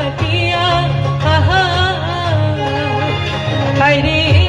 হারিয়া আহা হারিয়া